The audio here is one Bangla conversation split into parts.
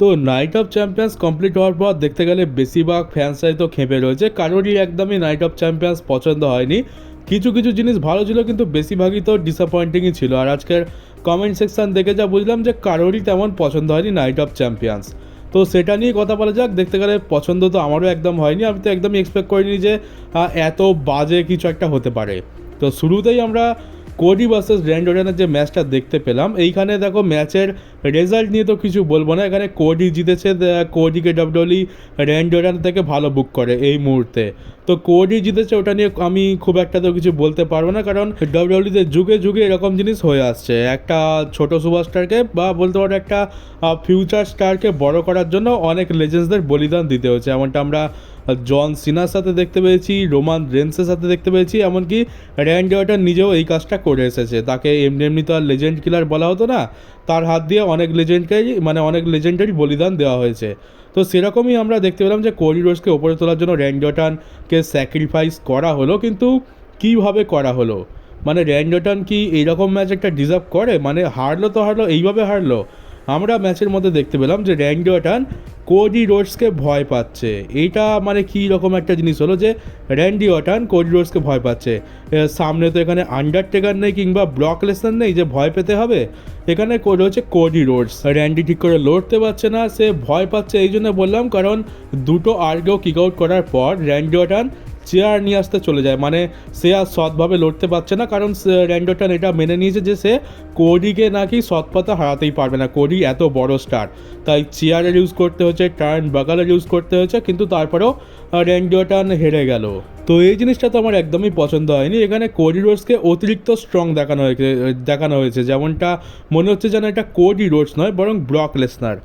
তো নাইট অফ চ্যাম্পিয়ন্স কমপ্লিট হওয়ার পর দেখতে গেলে বেশিরভাগ ফ্যান্সরাই তো খেপে রয়েছে। কারোরই একদমই নাইট অফ চ্যাম্পিয়ন্স পছন্দ হয়নি। কিছু কিছু জিনিস ভালো ছিল, কিন্তু বেশিরভাগই তো ডিসঅ্যাপয়েন্টিংই ছিল। আর আজকের কমেন্ট সেকশন দেখে যা বুঝলাম যে কারোরই তেমন পছন্দ হয়নি নাইট অফ চ্যাম্পিয়ন্স তো সেটা নিয়ে কথা বলা যাক, দেখতে গেলে পছন্দ তো আমারও একদম হয়নি। আমি তো একদমই এক্সপেক্ট করিনি যে এত বাজে কিছু একটা হতে পারে। তো শুরুতেই আমরা কোডি ভার্সেস র্যান্ড ওডানের যে ম্যাচটা দেখতে পেলাম, এইখানে দেখো ম্যাচের রেজাল্ট নিয়ে তো কিছু বলব না। এখানে কোডি জিতেছে কোডিকে ডাব্লিউডব্লিউ র্যান্ড ওডান থেকে ভালো বুক করে এই মুহূর্তে। তো কোডি জিতেছে, ওটা নিয়ে আমি খুব একটা তো কিছু বলতে পারব না, কারণ ডাব্লিউডব্লিউতে যুগে যুগে এরকম জিনিস হয়ে আসছে। একটা ছোট সুপারস্টারকে বা বলতে পারো একটা ফিউচার স্টারকে বড় করার জন্য অনেক লেজেন্ডসদের বলিদান দিতে হচ্ছে এমনটা আমরা জন সিনার সাথে দেখতে পেয়েছি, রোমান রেন্সের সাথে দেখতে পেয়েছি, এমনকি র্যান্ড ওয়াটার নিজেও এই কাজটা করে এসেছে। তাকে এমনি এমনি তো আর লেজেন্ড কিলার বলা হতো না। তার হাত দিয়ে অনেক লেজেন্ডকেই মানে অনেক লেজেন্ডারি বলিদান দেওয়া হয়েছে। তো সেরকমই আমরা দেখতে পেলাম যে কোরি রোজকে ওপরে তোলার জন্য র্যান্ডটানকে স্যাক্রিফাইস করা হলো, কিন্তু কীভাবে করা হলো? মানে র্যান্ডটন কি এইরকম ম্যাচ একটা ডিজার্ভ করে? মানে হারলো তো হারলো, এইভাবে হারলো। আমরা ম্যাচের মধ্যে দেখতে পেলাম যে র্যান্ডি অটান কোডি রোডসকে ভয় পাচ্ছে। এইটা মানে কী রকম একটা জিনিস হলো যে র্যান্ডি অটান কোডি রোডসকে ভয় পাচ্ছে। সামনে তো এখানে আন্ডারটেকার নেই কিংবা ব্লক লেসন নেই যে ভয় পেতে হবে। এখানে রয়েছে কোডি রোডস র্যান্ডি ঠিক করে লড়তে পারছে না, সে ভয় পাচ্ছে এই জন্য বললাম, কারণ দুটো আর্গেও কিক আউট করার পর র্যান্ডি অটান চেয়ার নিয়ে আসতে চলে যায়। মানে সে আর সৎভাবে লড়তে পারছে না, কারণ র্যান্ডোটন এটা মেনে নিয়েছে যে সে কোডিকে নাকি সৎপথে হারাতেই পারবে না। কোডি এত বড় স্টার তাই চেয়ারের ইউজ করতে হচ্ছে টার্ন বাগালের ইউজ করতে হচ্ছে কিন্তু তারপরেও র্যান্ডোটন হেরে গেল। তো এই জিনিসটা তো আমার একদমই পছন্দ হয়নি। এখানে কোডি রোডসকে অতিরিক্ত স্ট্রং দেখানো হয়েছে দেখানো হয়েছে। যেমনটা মনে হচ্ছে যেন এটা কোডি রোডস নয়, বরং ব্রক লেসনার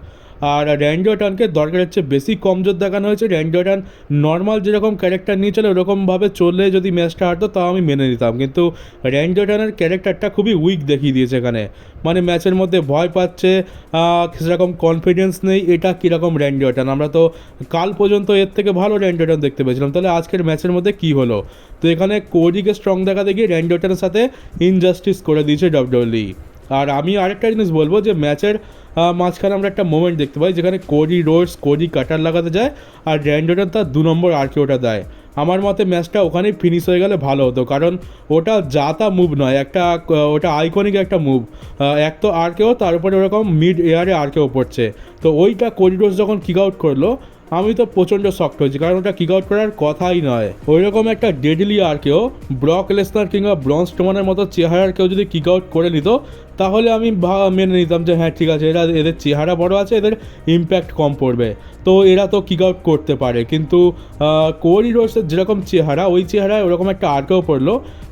আর র্যান্ডোটানকে দরকার হচ্ছে বেশি কমজোর দেখানো হয়েছে। র্যান্ডোটান নর্মাল যেরকম ক্যারেক্টার নিয়ে চলে, ওরকমভাবে চললে যদি ম্যাচটা হারতো, তাও আমি মেনে নিতাম। কিন্তু র্যান্ডোটানের ক্যারেক্টারটা খুবই উইক দেখিয়ে দিয়েছে এখানে। মানে ম্যাচের মধ্যে ভয় পাচ্ছে সেরকম কনফিডেন্স নেই, এটা কীরকম র্যান্ডোটান আমরা তো কাল পর্যন্ত এর থেকে ভালো র্যান্ডোটান দেখতে পেয়েছিলাম। তাহলে আজকের ম্যাচের মধ্যে কী হলো? তো এখানে কোডিকে স্ট্রং দেখাতে গিয়ে র্যান্ডোটানের সাথে ইনজাস্টিস করে দিয়েছে ডব্লিউডব্লিউ আর আমি আরেকটা জিনিস বলব যে ম্যাচের মাঝখানে আমরা একটা মোমেন্ট দেখতে পাই যেখানে কোডি রোডস কোডি কাটার লাগাতে যায় আর র্যান্ডোটন তার দু নম্বর আরকে ওটা দেয়। আমার মতে ম্যাচটা ওখানেই ফিনিশ হয়ে গেলে ভালো হতো, কারণ ওটা যা তা মুভ নয়, একটা ওটা আইকনিক একটা মুভ এক তো আরকেও তার উপরে ওরকম মিড এয়ারে আরকেও পড়ছে। তো ওইটা কোডি রোডস যখন কিক আউট করল, আমি তো প্রচণ্ড শক্ট হয়েছি, কারণ ওটা কিক আউট করার কথাই নয়। ওই রকম একটা ডেডলি আর কেউ ব্রক লেসনার কিংবা ব্রঞ্জ টোমানের মতো চেহারার কেউ যদি কিক আউট করে নিত তাহলে আমি মেনে নিতাম যে হ্যাঁ ঠিক আছে, এরা এদের চেহারা বড় আছে, এদের ইম্প্যাক্ট কম পড়বে। তো এরা তো কিক আউট করতে পারে। কিন্তু কোরি রোডসের যেরকম চেহারা, ওই চেহারায় ওরকম একটা আর্কেও পড়ল।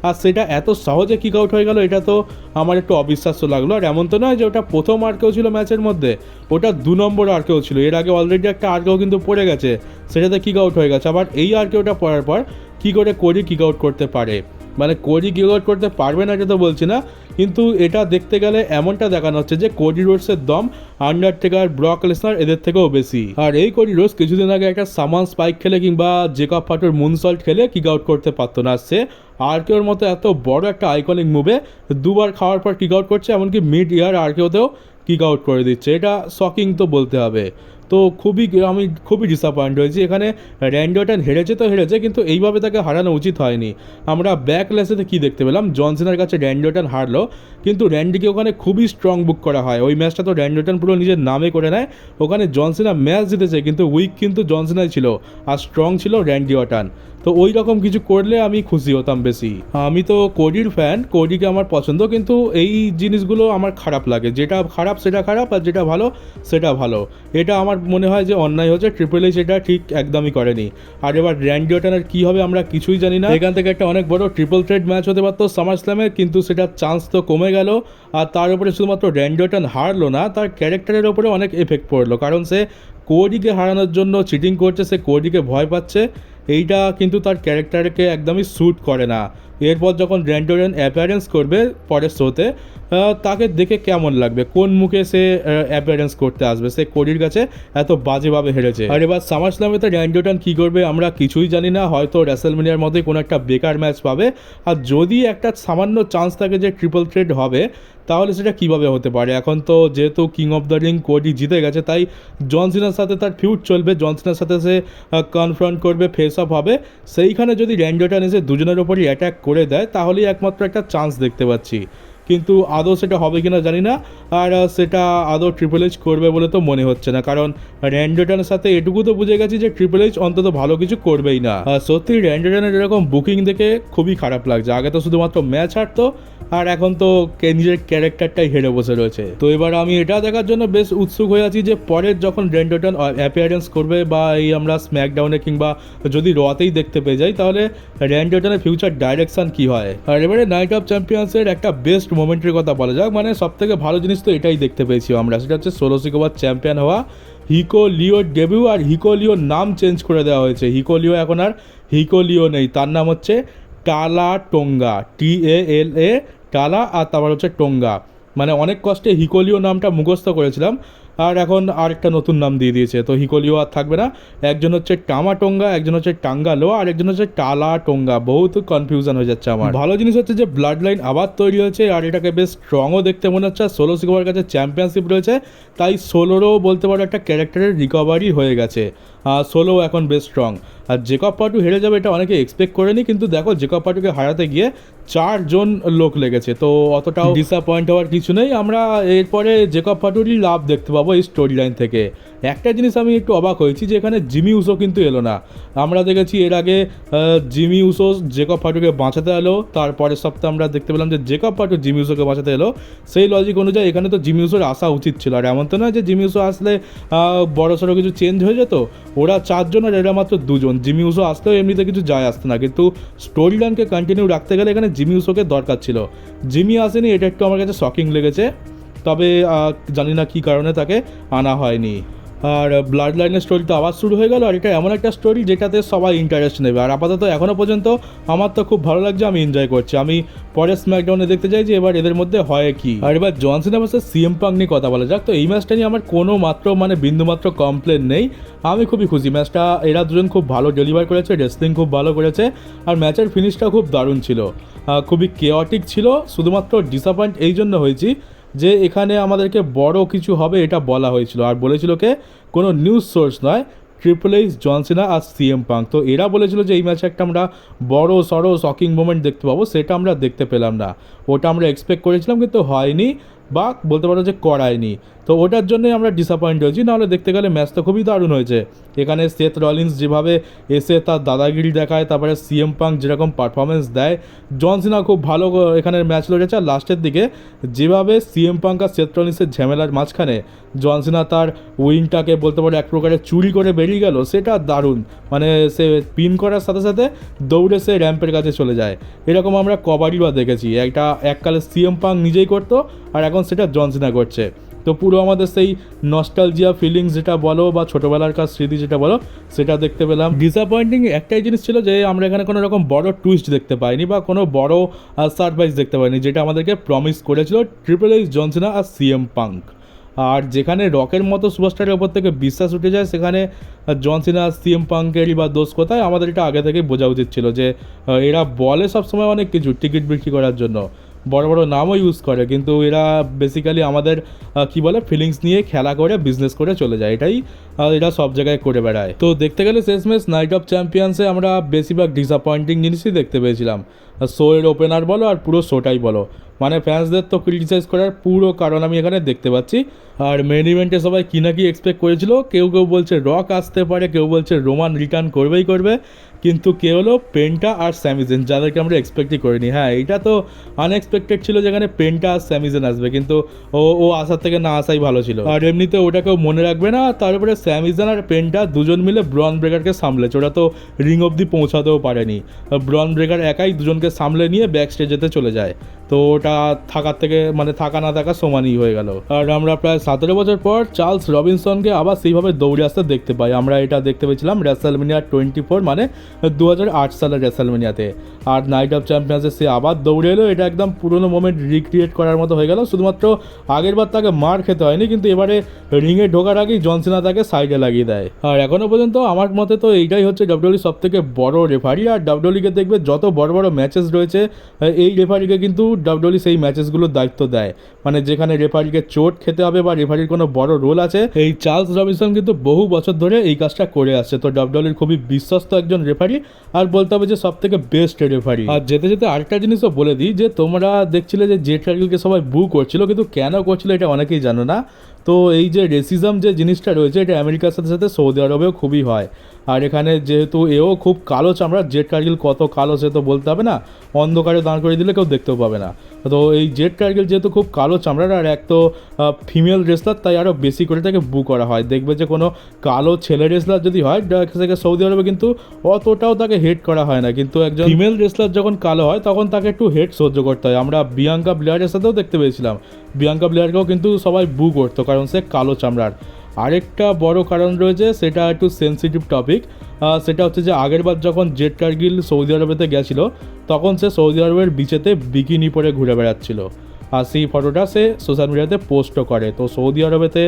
আর সেটা এত সহজে কিক আউট হয়ে গেল, এটা তো আমার একটু অবিশ্বাস্য লাগল। আর এমন তো নয় যে ওটা প্রথম আর্কেও ছিল ম্যাচের মধ্যে, ওটা দু নম্বর আর্কেও ছিল। এর আগে অলরেডি একটা আর্কেও কিন্তু পড়ে গেছে, সেটাতে কিক আউট হয়ে গেছে। আবার এই আর্কেওটা পড়ার পর কী করে কোরি কিক আউট করতে পারে? মানে কিক আউট করতে পারবে না এটা তো বলছি না, কিন্তু এটা দেখতে গেলে এমনটা দেখানো হচ্ছে যে কোডি রোডসের দম আন্ডারটেকার ব্রক লেসনার এদের থেকেও বেশি। আর এই কোডি রোডস কিছুদিন আগে একটা সামান স্পাইক খেলে কিংবা জেকব ফাটোর মুনসল্ট খেলে কিক আউট করতে পারতো না সে। আর মতো এত বড় একটা আইকনিক মুভে দুবার খাওয়ার পর কিক আউট করছে, এমনকি মিড ইয়ার আর কেউতেও কিক আউট করে দিচ্ছে। এটা শকিং তো বলতে হবে। তো খুবই, আমি খুবই ডিসঅ্যাপয়েন্ট হয়েছি। এখানে র্যান্ডোটন হেরেছে তো হেরেছে, কিন্তু এইভাবে তাকে হারানো উচিত হয়নি। আমরা ব্যাক লেসেতে কী দেখতে পেলাম? জনসনের কাছে র্যান্ডোটন হারলো, কিন্তু র্যান্ডিকে ওখানে খুবই স্ট্রং বুক করা হয়। ওই ম্যাচটা তো র্যান্ডোটন পুরো নিজের নামে করে নেয়। ওখানে জনসিনা ম্যাচ জিতেছে, কিন্তু উইক কিন্তু জনসিনাই ছিল। আর স্ট্রং ছিল র্যান্ডি অটান তো ওই রকম কিছু করলে আমি খুশি হতাম বেশি। আমি তো কোডির ফ্যান কোডিকে আমার পছন্দ, কিন্তু এই জিনিসগুলো আমার খারাপ লাগে। যেটা খারাপ, সেটা খারাপ, আর যেটা ভালো, সেটা ভালো। এটা আমার মনে হয় যে অন্যায় হচ্ছে ট্রিপল এইচ এটা ঠিক একদমই করেনি। আর এবার র্যান্ডি অটানের কী হবে আমরা কিছুই জানি না। এখান থেকে একটা অনেক বড় ট্রিপল থ্রেড ম্যাচ হতে পারতো সামার স্ল্যামে কিন্তু সেটার চান্স তো কমে গেল। আর তার উপরে শুধুমাত্র র্যান্ডি অটন হারলো না, তার ক্যারেক্টারের উপরে অনেক এফেক্ট পড়ল। কারণ সে কোডিকে হারানোর জন্য চিটিং করছে, সে কোডিকে ভয় পাচ্ছে। এইটা কিন্তু তার ক্যারেক্টারকে একদমই স্যুট করে না। এরপর যখন র্যান্ডোরেন অ্যাপিয়ারেন্স করবে পরের শোতে তাকে দেখে কেমন লাগবে? কোন মুখে সে অ্যাপিয়ারেন্স করতে আসবে? সে কোডির কাছে এত বাজেভাবে হেরেছে। আর এবার সামার স্লামেতে র্যান্ডোটন কী করবে আমরা কিছুই জানি না। হয়তো রেসেলমিনিয়ার মধ্যে কোনো একটা বেকার ম্যাচ পাবে। আর যদি একটা সামান্য চান্স থাকে যে ট্রিপল থ্রেড হবে, তাহলে সেটা কীভাবে হতে পারে? এখন তো যেহেতু king of the ring Cody জিতে গেছে, তাই জনসিনার সাথে তার ফিউট চলবে। জনসিনার সাথে সে কনফ্রন্ট করবে ফেস অফ হবে। সেইখানে যদি র্যান্ডোটন এসে দুজনের ওপরই অ্যাটাক করে দেয় তাহলেই একমাত্র একটা চান্স দেখতে পাচ্ছি। কিন্তু আদৌ সেটা হবে কিনা জানি না, আর সেটা আদৌ ট্রিপল এইচ করবে বলে তো মনে হচ্ছে না। কারণ র্যান্ডোটনের সাথে এটুকু তো বুঝে গেছি যে ট্রিপল এইচ অন্তত ভালো কিছু করবেই না। সত্যি র্যান্ডোটনের এরকম বুকিং দেখে খুবই খারাপ লাগছে। আগে তো শুধুমাত্র ম্যাচ হারতো, আর এখন তো নিজের ক্যারেক্টারটাই হেরে বসে রয়েছে। তো এবার আমি এটা দেখার জন্য বেশ উৎসুক হয়ে আছি যে পরের যখন র্যান্ডোটন অ্যাপিয়ারেন্স করবে বা এই আমরা স্ম্যাকডাউনে কিংবা যদি রতেই দেখতে পেয়ে যাই, তাহলে র্যান্ডোটনের ফিউচার ডাইরেকশন কি হয়? আর এবারে নাইট অফ চ্যাম্পিয়ন্সের একটা বেস্ট মোমেন্টের কথা বলা যাক মানে সব থেকে ভালো জিনিস তো এটাই দেখতে পেয়েছি আমরা, সেটা হচ্ছে ষোলো সিকোবার চ্যাম্পিয়ন হওয়া হিকো লিওর ডেবিউ আর হিকো লিওর নাম চেঞ্জ করে দেওয়া হয়েছে। হিকো লিও এখন আর হিকো লিও নেই, তার নাম হচ্ছে টালা টোঙ্গা টি এ এল এ টালা আর তারপর হচ্ছে টোঙ্গা। মানে অনেক কষ্টে হিকোলিও নামটা মুখস্থ করেছিলাম। আর এখন আরেকটা নতুন নাম দিয়ে দিয়েছে, তো হিকোলিও আর থাকবে না। একজন হচ্ছে টামা টোঙ্গা একজন হচ্ছে টাঙ্গালো আর একজন হচ্ছে টালা টোঙ্গা বহুত কনফিউশন হয়ে যাচ্ছে আমার। ভালো জিনিস হচ্ছে যে ব্লাড লাইন আবার তৈরি হয়েছে, আর এটাকে বেশ স্ট্রংও দেখতে মনে হচ্ছে, আর সিকোয়ার কাছে চ্যাম্পিয়নশিপ রয়েছে। তাই সোলোরও বলতে পারো একটা ক্যারেক্টারের রিকভারি হয়ে গেছে। আর সোলো এখন বেশ স্ট্রং আর জেকব পাটু হেরে যাবে এটা অনেকে এক্সপেক্ট করেনি কিন্তু দেখো জেকব পাটুকে হারাতে গিয়ে চারজন লোক লেগেছে তো অতটাও ডিসঅ্যাপয়েন্ট হওয়ার কিছু নেই। আমরা এরপরে জেকব পাটুরই লাভ দেখতে পাবো এই স্টোরি লাইন থেকে। একটা জিনিস আমি একটু অবাক হয়েছি যে এখানে জিমি উসো কিন্তু এলো না। আমরা দেখেছি এর আগে জিমি উসো জেকব পাটুকে বাঁচাতে এলো তারপরের সপ্তাহে আমরা দেখতে পেলাম যে জেকব পাটু জিমি উসোকে বাঁচাতে এলো। সেই লজিক অনুযায়ী এখানে তো জিমি উসোর আসা উচিত ছিল। আর এমন তো নয় যে জিমি উসো আসলে আহ, বড় সড়ো কিছু চেঞ্জ হয়ে যেত ওরা চারজন আর এরা মাত্র দুজন। জিমি উসো আসতেও এমনিতে কিছু যায় আসতো না, কিন্তু স্টোরি লাইনকে কন্টিনিউ রাখতে গেলে এখানে জিমি উসোকে দরকার ছিল। জিমি আসেনি, এটা একটু আমার কাছে শকিং লেগেছে। তবে জানি না কী কারণে তাকে আনা হয়নি। আর ব্লাড লাইনের স্টোরি তো আবার শুরু হয়ে গেল, আর এটা এমন একটা স্টোরি যেটাতে সবাই ইন্টারেস্ট নেবে। আর আপাতত এখনও পর্যন্ত আমার তো খুব ভালো লাগছে, আমি এনজয় করছি। আমি পরের স্ম্যাকডাউনে দেখতে চাই যে এবার এদের মধ্যে হয় কি। আর এবার জনসিনা ভার্সেস সিএম পাং নিয়ে কথা বলা যাক। তো এই ম্যাচটা নিয়ে আমার কোনো মাত্র মানে বিন্দুমাত্র কমপ্লেন নেই। আমি খুবই খুশি। ম্যাচটা এরা দুজন খুব ভালো ডেলিভার করেছে রেসলিং খুব ভালো করেছে, আর ম্যাচের ফিনিশটা খুব দারুণ ছিল। খুবই কেওয়াটিক ছিল, শুধুমাত্র ডিসঅ্যাপয়েন্ট এই জন্য হয়েছি। যে এখানে আমাদেরকে বড় কিছু হবে, এটা বলা হয়েছিল। আর বলেছিল কে? কোনো নিউজ সোর্স নয় ট্রিপল এইচ জনসিনা আর সিএম পাং তো এরা বলেছিল যে এই ম্যাচে একটা আমরা বড়, সড়ো শকিং মোমেন্ট দেখতে পাবো, সেটা আমরা দেখতে পেলাম না। ওটা আমরা এক্সপেক্ট করেছিলাম, কিন্তু হয়নি বা বলতে পারো যে করায়নি। তো ওটার জন্যই আমরা ডিসঅ্যাপয়েন্ট হয়েছি, নাহলে দেখতে গেলে ম্যাচটা খুবই দারুণ হয়েছে। এখানে সেথ রলিন্স যেভাবে এসে তার দাদাগিরি দেখায়, তারপরে সিএম পাং যেরকম পারফরমেন্স দেয় জন জনসিনা খুব ভালো এখানের ম্যাচ লড়েছে। আর লাস্টের দিকে, যেভাবে সিএম পাং আর সেথ রলিন্সের ঝামেলার মাঝখানে জন জনসিনা তার উইংটাকে বলতে পারো এক প্রকারের চুরি করে বেরিয়ে গেল, সেটা দারুণ। মানে সে পিন করার সাথে সাথে দৌড়ে সে র্যাম্পের কাছে চলে যায়। এরকম আমরা কবাডি বা দেখেছি। একটা এককালে সিএম পাং নিজেই করতো, আর এখন সেটা জন জনসিনা করছে। তো পুরো আমাদের সেই নস্টালজিয়া ফিলিংস যেটা বলো বা ছোটোবেলার কাজ স্মৃতি যেটা বলো, সেটা দেখতে পেলাম। ডিসঅ্যাপয়েন্টিং একটাই জিনিস ছিল যে আমরা এখানে কোনো রকম বড় টুইস্ট দেখতে পাইনি বা কোনো বড় সারপ্রাইজ দেখতে পাইনি, যেটা আমাদেরকে প্রমিস করেছিল ট্রিপল এইচ জনসিনা আর সিএম পাঙ্ক আর যেখানে রকের মতো সুপারস্টারের ওপর থেকে বিশ্বাস উঠে যায়, সেখানে জনসিনা সিএম পাঙ্কেরই বা দোষ কোথায়? আমাদের এটা আগে থেকেই বোঝা উচিত ছিল যে এরা বলে সবসময় অনেক কিছু টিকিট বিক্রি করার জন্য। বড় বড় নামও ইউজ করে, কিন্তু এরা বেসিক্যালি আমাদের কি বলে ফিলিংস নিয়ে খেলা করে বিজনেস করে চলে যায়। এটাই এরা সব জায়গায় করে বেড়ায়। তো দেখতে গেলে শেষমেশ নাইট অফ চ্যাম্পিয়ন্সে আমরা বেশিরভাগ ডিসঅ্যাপয়েন্টিং জিনিসই দেখতে পেয়েছিলাম। শো এর ওপেনার বলো আর পুরো শোটাই বলো। মানে ফ্যান্সদের তো ক্রিটিসাইজ করার পুরো কারণ আমি এখানে দেখতে পাচ্ছি। আর মেন ইভেন্টে সবাই কি না কি এক্সপেক্ট করেছিল, কেউ কেউ বলছে রক আসতে পারে, কেউ বলছে রোমান রিটার্ন করবেই করবে। কিন্তু কে হলো? পেন্টা আর স্যামিজেন যাদেরকে আমরা এক্সপেক্টই করিনি। হ্যাঁ এটা তো আনএক্সপেক্টেড ছিল যেখানে পেন্টা আর স্যামিজেন আসবে, কিন্তু ও ও আসার থেকে না আসাই ভালো ছিল। আর এমনিতে ওটা কেউ মনে রাখবে না তারপরে স্যামিজেন আর পেন্টা দুজন মিলে ব্রন ব্রেকারকে সামলেছে। ওরা তো রিং অবধি পৌঁছাতেও পারেনি। ব্রন ব্রেকার একাই দুজনকে সামলে নিয়ে ব্যাক স্টেজেতে চলে যায়। তো ওটা থাকার থেকে মানে থাকা না থাকা সমানই হয়ে গেল। আর আমরা প্রায় সতেরো বছর পর চার্লস রবিনসনকে আবার সেইভাবে দৌড়ে আসতে দেখতে পাই। আমরা এটা দেখতে পেয়েছিলাম রেসালমিনিয়া টোয়েন্টি ফোর মানে দু হাজার আট সালের রেসালমিনিয়াতে আর নাইট অফ চ্যাম্পিয়ন্সে সে আবার দৌড়ে এলো। এটা একদম পুরনো মোমেন্ট রিক্রিয়েট করার মতো হয়ে গেল। শুধুমাত্র আগের বার তাকে মার খেতে হয়নি, কিন্তু এবারে রিংয়ে ঢোকার আগেই জনসিনা তাকে সাইডে লাগিয়ে দেয়। আর এখনও পর্যন্ত আমার মতে তো এইটাই হচ্ছে ডাব্লিউডি সব থেকে বড় রেফারি আর ডাব্লিউডিকে দেখবে যত বড় বড় ম্যাচেস রয়েছে, এই রেফারিকে কিন্তু ডাব্লিউডি সেই ম্যাচেসগুলোর দায়িত্ব দেয়। মানে যেখানে রেফারিকে চোট খেতে হবে বা রেফারির কোনো বড় রোল আছে, এই চার্লস রবিনসন কিন্তু বহু বছর ধরে এই কাজটা করে আসছে। তো ডাব্লিউডব্লিউর খুবই বিশ্বস্ত একজন রেফারি আর বলতে হবে যে সব থেকে বেস্ট রেফারি আর যেতে যেতে আরেকটা জিনিসও বলে দিই যে তোমরা দেখছিলে যে জেট টার্গেলকে সবাই বু করছিল, কিন্তু কেন করছিল এটা অনেকেই জানো না। তো এই যে রেসিজম যে জিনিসটা রয়েছে, এটা আমেরিকার সাথে সাথে সৌদি আরবেও খুবই হয়। আর এখানে যেহেতু এও খুব কালো চামড়া জেট কার্গিল কত কালো সে তো বলতে হবে না, অন্ধকারে দাঁড় করে দিলে কেউ দেখতেও পাবে না। তো এই জেট কার্গিল যেহেতু খুব কালো চামড়ার, আর এক তো ফিমেল রেসলার তাই আরও বেশি করে তাকে বু করা হয়। দেখবে যে কোনো কালো ছেলে রেসলার যদি হয় থেকে সৌদি আরবে কিন্তু অতটাও তাকে হেড করা হয় না। কিন্তু একজন ফিমেল রেসলার যখন কালো হয়, তখন তাকে একটু হেড সহ্য করতে হয়। আমরা বিয়াঙ্কা ব্লেয়ারের সাথেও দেখতে পেয়েছিলাম। বিয়াঙ্কা ব্লেয়ারকেও কিন্তু সবাই বু করতো। কারণ সে কালো চামড়ার। আরেকটা বড় কারণ রয়েছে, সেটা একটু সেন্সিটিভ টপিক সেটা হচ্ছে যে আগেরবার যখন জেট কার্গিল সৌদি আরবেতে গেছিল, তখন সে সৌদি আরবের বিচেতে বিকিনি পরে ঘুরে বেড়াচ্ছিল। আর সেই ফটোটা সে সোশ্যাল মিডিয়াতে পোস্টও করে। তো সৌদি আরবেতে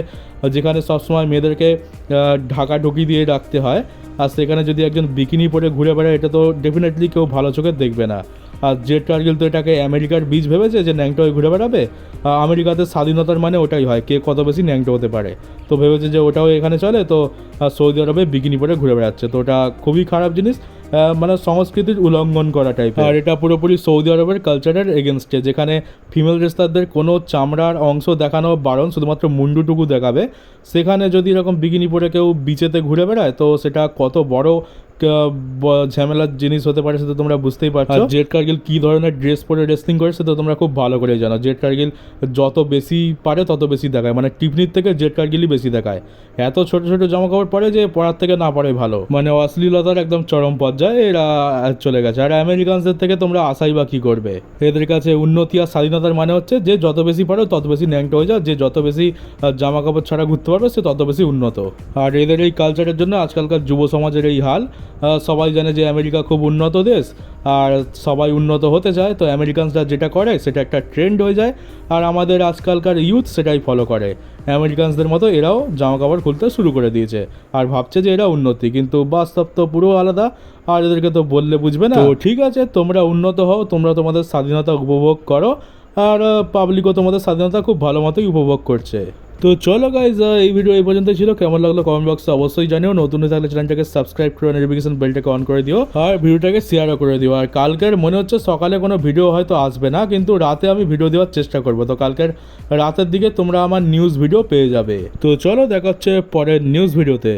যেখানে সবসময় মেয়েদেরকে ঢাকা ঢুকি দিয়ে রাখতে হয়, আর সেখানে যদি একজন বিকিনি পরে ঘুরে বেড়ায়, এটা তো ডেফিনেটলি কেউ ভালো চোখে দেখবে না। আর জেট কার্গিল তো এটাকে আমেরিকার বীজ ভেবেছে যে ন্যাংটো হয়ে ঘুরে বেড়াবে আমেরিকাতে স্বাধীনতার মানে ওটাই হয়, কে কত বেশি ন্যাংটো হতে পারে। তো ভেবেছে যে ওটাও এখানে চলে, তো সৌদি আরবে বিকিনি পরে ঘুরে বেড়াচ্ছে। তো ওটা খুবই খারাপ জিনিস। মানে সংস্কৃতির উল্লঙ্ঘন করা টাইপ আর এটা পুরোপুরি সৌদি আরবের কালচারের এগেনস্টে যেখানে ফিমেল রেস্তারদের কোনো চামড়ার অংশ দেখানো বারণ শুধুমাত্র মুন্ডুটুকু দেখাবে। সেখানে যদি এরকম বিকিনি পরে কেউ বিচেতে ঘুরে বেড়ায় তো সেটা কত বড় ঝামেলার জিনিস হতে পারে সেটা তোমরা বুঝতেই পারছ। জেট কার্গিল কি ধরনের ড্রেস পরে রেসলিং করে সেটা তোমরা খুব ভালো করে জানো। জেট কার্গিল যত বেশি পারে তত বেশি দেখায়। মানে টিফনির থেকে জেট কার্গিলই বেশি দেখায়। এত ছোট ছোট জামা কাপড় পরে যে পরার থেকে না পরে ভালো। মানে অশ্লীলতার একদম চরম পর্যায়ে এরা চলে গেছে। আর আমেরিকানসদের থেকে তোমরা আশাই বা কি করবে? এদের কাছে উন্নতি আর স্বাধীনতার মানে হচ্ছে যে যত বেশি পারো, তত বেশি ন্যাংটো হয়ে যাও। যে যত বেশি জামা কাপড় ছাড়া ঘুরতে পারবে, সে তত বেশি উন্নত। আর এদের এই কালচারের জন্য আজকালকার যুব সমাজের এই হাল সবাই জানে যে আমেরিকা খুব উন্নত দেশ। আর সবাই উন্নত হতে চায়, তো আমেরিকানসরা যেটা করে, সেটা একটা ট্রেন্ড হয়ে যায়। আর আমাদের আজকালকার ইউথ সেটাই ফলো করে। আমেরিকানসদের মতো এরাও জামা কাপড় খুলতে শুরু করে দিয়েছে। আর ভাবছে যে এরা উন্নতি, কিন্তু বাস্তব তো পুরো আলাদা। আর এদেরকে তো বললে বুঝবে না। তো ঠিক আছে, তোমরা উন্নত হও, তোমরা তোমাদের স্বাধীনতা উপভোগ করো, আর পাবলিকও তোমাদের স্বাধীনতা খুব ভালো মতোই উপভোগ করছে। তো চলো গাইজ এই ভিডিও এই পর্যন্ত ছিল। কেমন লাগল কমেন্ট বক্সে অবশ্যই জানিও। নতুন থাকলে চ্যানেলটাকে সাবস্ক্রাইব করে নোটিফিকেশন বেলটাকে অন করে দিও, আর ভিডিওটাকে শেয়ারও করে দিও। আর কালকের মনে হচ্ছে সকালে কোনো ভিডিও হয়তো আসবে না, কিন্তু রাতে আমি ভিডিও দেওয়ার চেষ্টা করব। তো কালকের রাতের দিকে তোমরা আমার নিউজ ভিডিও পেয়ে যাবে। তো চলো দেখা হচ্ছে পরের নিউজ ভিডিওতে